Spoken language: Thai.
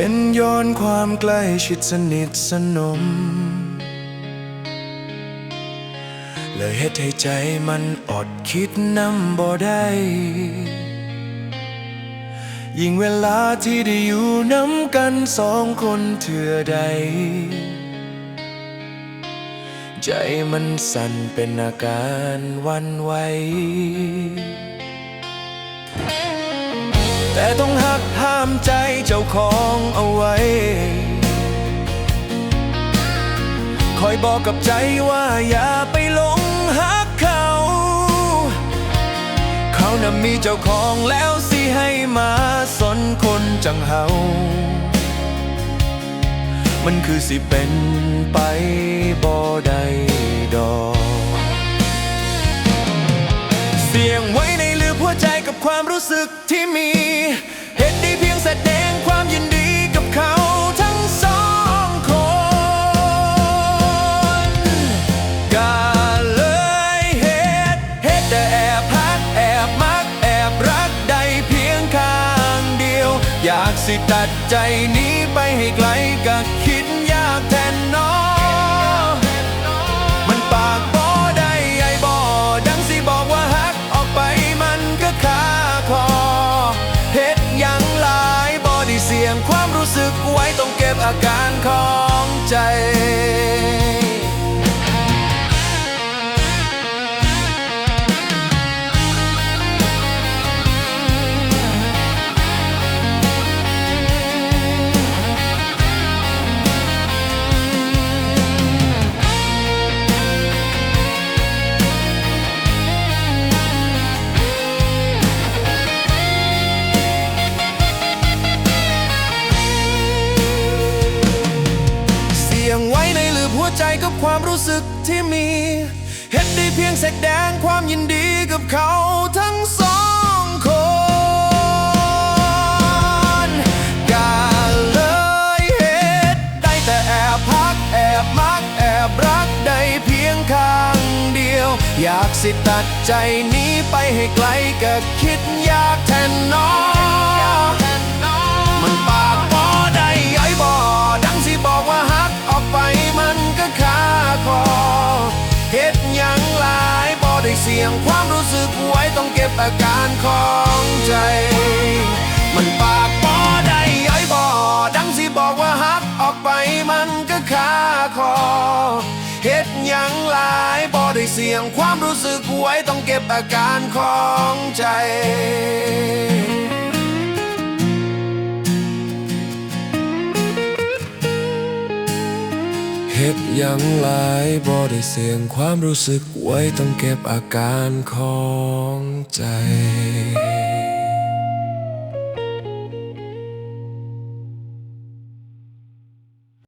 เป็นย้อนความใกล้ชิดสนิทสนม เลยเฮ็ดให้ใจมันอดคิดนำบ่ได้ ยิ่งเวลาที่ได้อยู่น้ำกันสองคนเถื่อใด ใจมันสั่นเป็นอาการวันไหวแต่ต้องามใจเจ้าของเอาไว้ คอยบอกกับใจว่าอย่าไปหลงหักเขา เขาน่ะมีเจ้าของแล้วสิให้มาสนคนจังเฮา มันคือสิเป็นไปบ่ได้ดอกเสียงไว้ในลืบหัวใจกับความรู้สึกที่มี สดงความยินดีกับเขาทั้งสองคนก็เลยเหตุเหตุแต่แอบพักแอบมักแอบรักใดเพียงข้างเดียว อยากสิตัดใจหนี้ไปให้ไกลก็คิดยากแทนน้อง ยงความรู้สึกไว้ต้องเก็บอาการของใจ รู้สึกที่มี เห็นได้เพียงแสดงความยินดีกับเขาทั้งสองคนก็เลยเหตุได้แต่แอบพักแอบมักแอบรักได้เพียงข้างเดียว อยากสิตัดใจหนี้ไปให้ไกลก็คิดยากแทนน้อง เสียงความรู้สึกไว้ต้องเก็บอาการของใจ มันปากบ่ได้ย้อยบ่ดังสิบอกว่าฮักออกไปมันก็คาคอเฮ็ดยังหลายบ่ได้เสียงความรู้สึกไว้ต้องเก็บอาการของใจ เฮ็ดยังหลายบ่ได้เสียงความรู้สึกไว้ต้องเก็บอาการของใจ